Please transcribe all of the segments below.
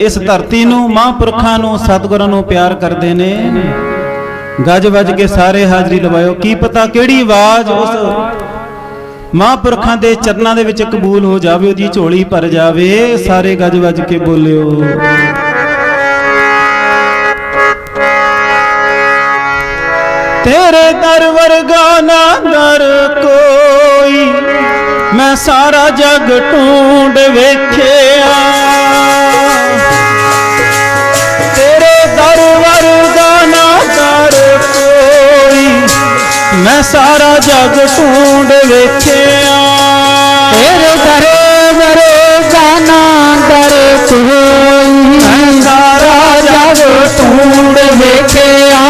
ਇਸ ਧਰਤੀ ਨੂੰ, ਮਹਾਂਪੁਰਖਾਂ ਨੂੰ, ਸਤਿਗੁਰਾਂ ਨੂੰ ਪਿਆਰ ਕਰਦੇ ਨੇ। ਗੱਜ ਵੱਜ ਕੇ ਸਾਰੇ ਹਾਜ਼ਰੀ ਲਵਾਇਓ। ਕੀ ਪਤਾ ਕਿਹੜੀ ਆਵਾਜ਼ ਉਸ ਮਹਾਂਪੁਰਖਾਂ ਦੇ ਚਰਨਾਂ ਦੇ ਵਿੱਚ ਕਬੂਲ ਹੋ ਜਾਵੇ, ਉਹਦੀ ਝੋਲੀ ਭਰ ਜਾਵੇ। ਸਾਰੇ ਗੱਜ ਵੱਜ ਕੇ ਬੋਲਿਓ। ਤੇਰੇ ਦਰ ਵਰਗਾ ਨਾ ਦਰ ਕੋਈ, ਮੈਂ ਸਾਰਾ ਜਗ ਢੂੰਡ ਵੇਖਿਆ। ਮੈਂ ਸਾਰਾ ਜਗ ਢੂੰਡ ਵੇਖਿਆ। ਤੇਰੇ ਦਰੇ ਦਰੇ ਜਾਨਾ ਦਰ ਕੋਈ। ਮੈਂ ਸਾਰਾ ਜਗ ਢੂੰਡ ਵੇਖਿਆ।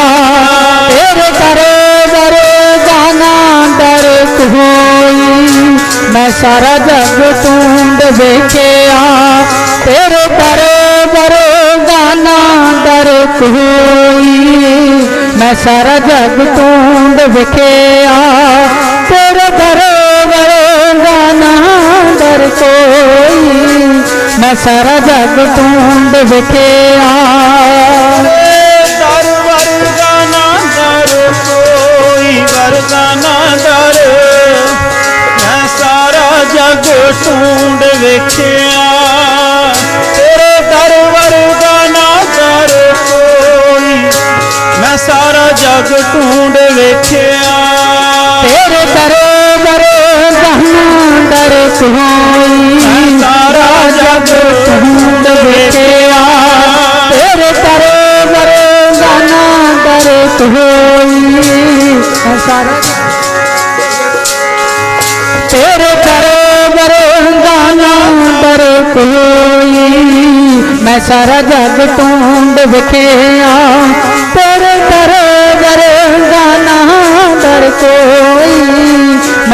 ਤੇਰੇ ਦਰੇ ਦਰੇ ਜਾਨਾ ਦਰ ਕੋਈ। ਮੈਂ ਸਾਰਾ ਜਗ ਟੂੰਡ ਵੇਖਿਆ। ਤੇਰੇ ਦਰੇ ਦਰੇ ਜਾਨਾ ਦਰ ਕੋਈ। ਮੈਂ ਸਾਰਾ ਜਗ ਟੂੰਡ ਵਿਖਿਆ। ਤੇਰੇ ਦਰੇ ਦਰੇ ਜਾਨਾ ਦਰ ਕੋਈ। ਮੈਂ ਸਾਰਾ ਜਗ ਟੂੰਡ ਵਿਖਿਆ। ਦਰ ਵਰਗਾ ਨਾ ਦਰ ਕੋਈ। ਵਰਗਾ ਨਾ ਦਰ। ਮੈਂ ਸਾਰਾ ਜਗ ਢੂੰਡ ਵੇਖਿਆ। ਸਾਰਾ ਜਗ ਢੂੰਡ ਵੇਖਿਆ ਤੇਰੇ ਦਰੇ ਦਰੇ ਜਹਾਂ ਦਰ ਕੋਈ ਮੈਂ ਸਾਰਾ ਜਗ ਢੂੰਡ ਵੇਖਿਆ ਤੇਰੇ ਦਰੇ ਦਰੇ ਜਹਾਂ ਦਰ ਕੋਈ ਮੈਂ ਸਾਰਾ ਤੇਰੇ ਦਰੇ ਦਰੇ ਜਹਾਂ ਦਰ ਕੋਈ ਮੈਂ ਸਾਰਾ ਜਗ ਢੂੰਡ ਵੇਖਿਆ ਤੇਰੇ ਦਰੇ ਦਰੇ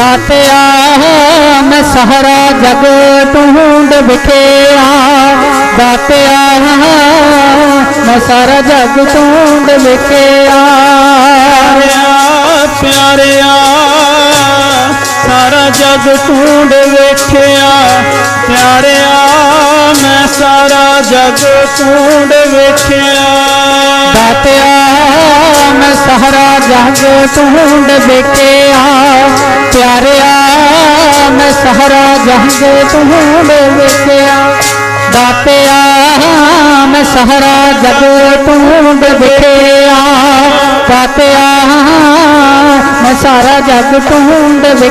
दातिया हो मैं सहरा जग ढूंढ बिखेरा। दातिया हो मैं सारा जग ढूंढ बिखेरा। प्यारे सारा जग ढूंढ वेख्या प्यारे मैं सारा जग ढूंढ वेख्या दातिया मैं सहरा जग ढूंढ बिखेरा। प्यारे मैं सहरा जहांगे तुम्हें बेबे दाते आ। मैं सहरा जब तुम बेबे दाते मैं सारा जग तुम बेबे